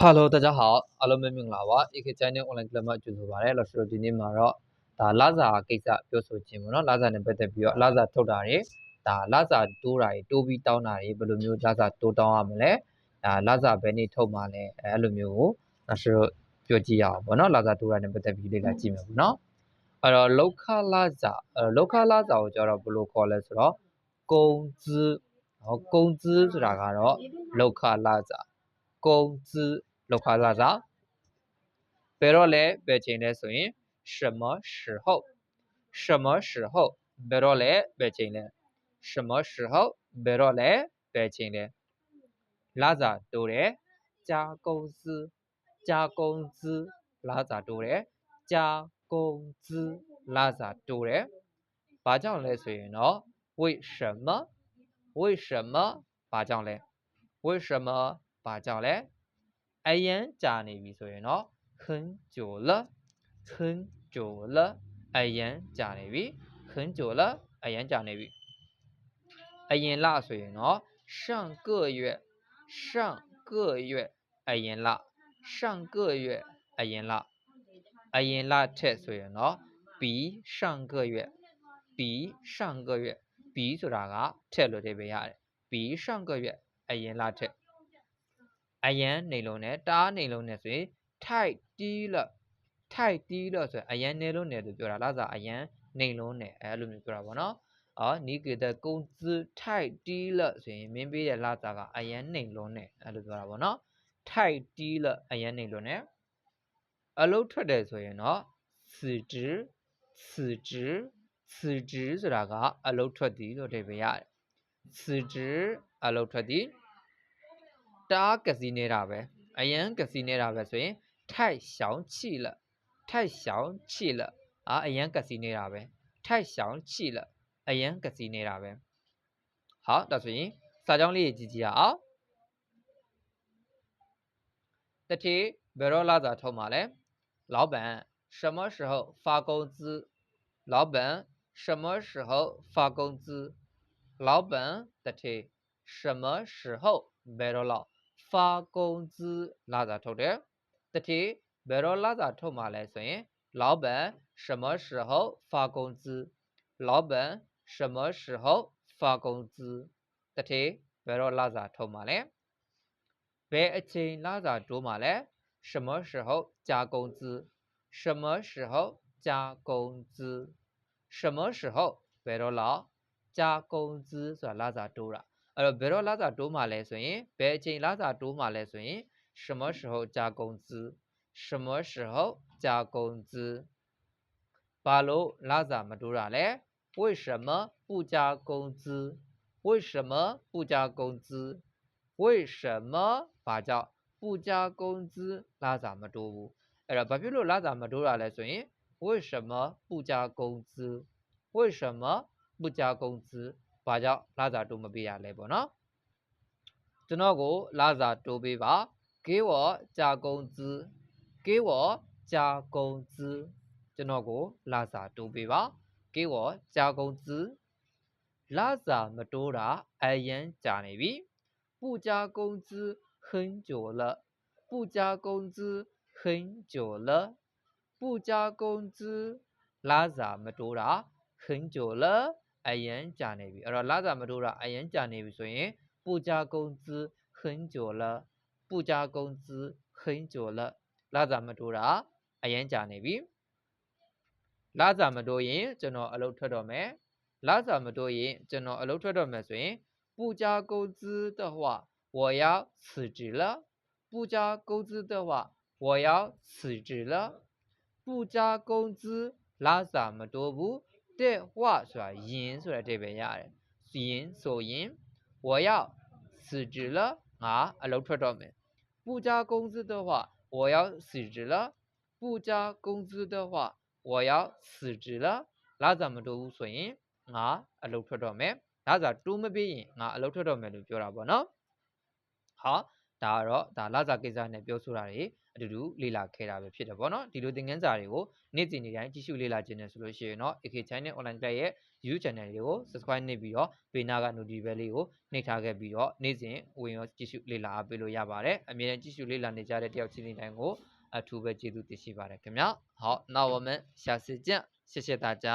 ဟာလို大家好အားလုံးပဲမင်္ဂလာပါ AK Channel online club မှာကြိုဆိုပါရစေလို့ဆိုတော့ဒီနေ့မှာတော့ဒါလာစာကိစ္စပြောဆိုခြင်းပေါ့နော်လာစာနဲ့ပတ်သက်ပြီးတော့လာစာထုတ်တာတွေဒါလာစာတိုးတာတွေတိုးပြီးတောင်းတာတွေဘယ်လိုမျိုးလာစာတိုးတောင်းရမလဲဒါလာစာဘယ်နေ့ထုတ်မှလဲအဲအဲ့လိုမျိုးကိုဒါဆိုတော့ပြောကြည့်ရအောင်ပေါ့နော်လာစာတိုးတာနဲ့ပတ်သက်ပြီးလေ့လာကြည့်မယ်ပေါ့နော်အဲ့တော့လောက်ခလာစာအဲလောက်ခလာစာကိုကျတော့ဘယ်လိုခေါ်လဲဆိုတော့ကုံ资 ဟောကုံ资ဆိုတာကတော့လောက်ခလာစာကုံ资လောက်ခလာစာဘယ်တော့လဲဘယ်ချိန်လဲဆိုရင်什么时候什么时候ဘယ်တော့လဲဘယ်ချိန်လဲ什么时候ဘယ်တော့လဲဘယ်ချိန်လဲလာစာတိုးတယ်加工资加工资လာစာတိုးတယ်加工资လာစာတိုးတယ်ဘာကြောင့်လဲဆိုရင်တော့为什么 为什么发奖嘞？为什么发奖嘞？哎呀，家里雨水呢，很久了，很久了。哎呀，家里雨很久了，哎呀，家里雨。哎呀，那水呢？上个月，上个月，哎呀啦，上个月，哎呀啦，哎呀那，这水呢？比上个月，比上个月。比ဆိုတာကထက်လို့အဓိပ္ပာယ်ရတယ်比上个月အရင်လထက်အရင်နေလုံးနဲ့တားနေလုံးနဲ့ဆိုရင်ထိုက်တီးလထိုက်တီးလဆိုရင်အရင်နေလုံးနဲ့လို့ပြောတာလားဆိုအရင်နေလုံးနဲ့အဲလိုမျိုးပြောတာပေါ့နော်အော်နီကေတဲ့ကုန်း资ထိုက်တီးလဆိုရင်မင်းပေးတဲ့လာစာကအရင်နေလုံးနဲ့အဲလိုပြောတာပေါ့နော်ထိုက်တီးလအရင်နေလုံးနဲ့အလုပ်ထွက်တယ်ဆိုရင်တော့辞职辞职 辞职ဆိုတာကအလုပ်ထွက်သည်လို့အဓိပ္ပာယ်ရတယ်辞职အလုပ်ထွက်သည်တအားကစီနေတာပဲအရန်ကစီနေတာပဲဆိုရင်太详气了太详气了အာအရန်ကစီနေတာပဲ太详气了အရန်ကစီနေတာပဲ好ဒါဆိုရင်စာကြောင်းလေးကြည့်ကြည့်ရအောင်တတိဘယ်တော့လာစာထုတ်မှာလဲ老板什么时候发工资老板 什么时候发工资老板တတိ什么时候ဘယ်တော့လောက်发工资လာစာထုတ်တယ်တတိဘယ်တော့လာစာထုတ်မှာလဲဆိုရင်老板什么时候发工资老板什么时候发工资တတိဘယ်တော့လာစာထုတ်မှာလဲဘယ်အချိန်လာစာတိုးမှာလဲ什么时候加工资什么时候加工资 什么时候ဘယ်တော့လောက်加工资ဆိုတာလာစာတိုးတာအဲ့တော့ဘယ်တော့လာစာတိုးမှာလဲဆိုရင်ဘယ်အချိန်လာစာတိုးမှာလဲဆိုရင်什么时候加工资什么时候加工资ဘာလို့လာစာမတိုးတာလဲ为什么不加工资为什么不加工资为什么ဘာကြောင့်不加工资လာစာမတိုးဘူးအဲ့တော့ဘာဖြစ်လို့လာစာမတိုးတာလဲဆိုရင် 为什么不加工资为什么不加工资ဘာကြောင့်လာစာတိုးမပေးရလဲပေါ့နော်ကျွန်တော်ကိုလာစာတိုးပေးပါ给我加工资给我加工资ကျွန်တော်ကိုလာစာတိုးပေးပါ给我加工资လာစာမတိုးတာအရင်ကြာနေပြီ不加工资很久了不加工资很久了 不加工资လာစာမတိုးတာ很久了အရင်ကြာနေပြီအဲ့တော့လာစာမတိုးတာအရင်ကြာနေပြီဆိုရင်不加工资很久了不加工资很久了လာစာမတိုးတာအရင်ကြာနေပြီလာစာမတိုးရင်ကျွန်တော်အလုပ်ထွက်တော့မယ်လာစာမတိုးရင်ကျွန်တော်အလုပ်ထွက်တော့မယ်ဆိုရင်不加工资的话我要辞职了不加工资的话我要辞职了 不加工资လာစာမတိုးဘူးတဲ့ဟွဆိုတာယင်ဆိုတဲ့အဓိပ္ပာယ်ရတယ်။ယင်ဆိုရင်我要辞职了ငါအလုပ်ထွက်တော့မယ်။不加工资的话我要辞职了不加工资的话我要辞职了လာစာမတိုးဘူးဆိုရင်ငါအလုပ်ထွက်တော့မယ်။လာစာတိုးမပေးရင်ငါအလုပ်ထွက်တော့မယ်လို့ပြောတာပေါ့နော်။好 ဒါကတော့ဒါလာစာကိစ္စနဲ့ပြောဆိုတာတွေ အတူတူလေ့လာခဲ့တာပဲဖြစ်တယ်ပေါ့နော်ဒီလိုသင်ခန်းစာတွေကိုနေ့စဉ်နေ့တိုင်းကြည့်ရှုလေ့လာခြင်းနဲ့ဆိုလို့ရှိရင်တော့ AK Channel Online Class ရဲ့ YouTube Channel လေးကို Subscribe နှိပ်ပြီးတော့ဘေးနားက Notification လေးကိုနှိပ်ထားခဲ့ပြီးတော့နေ့စဉ်ဝင်ရောကြည့်ရှုလေ့လာအားပေးလို့ရပါတယ်အမြဲတမ်းကြည့်ရှုလေ့လာနေကြတဲ့တယောက်ချင်းစီတိုင်းကိုအထူးပဲကျေးဇူးတင်ရှိပါတယ်ခင်ဗျာ好那我们下次见谢谢大家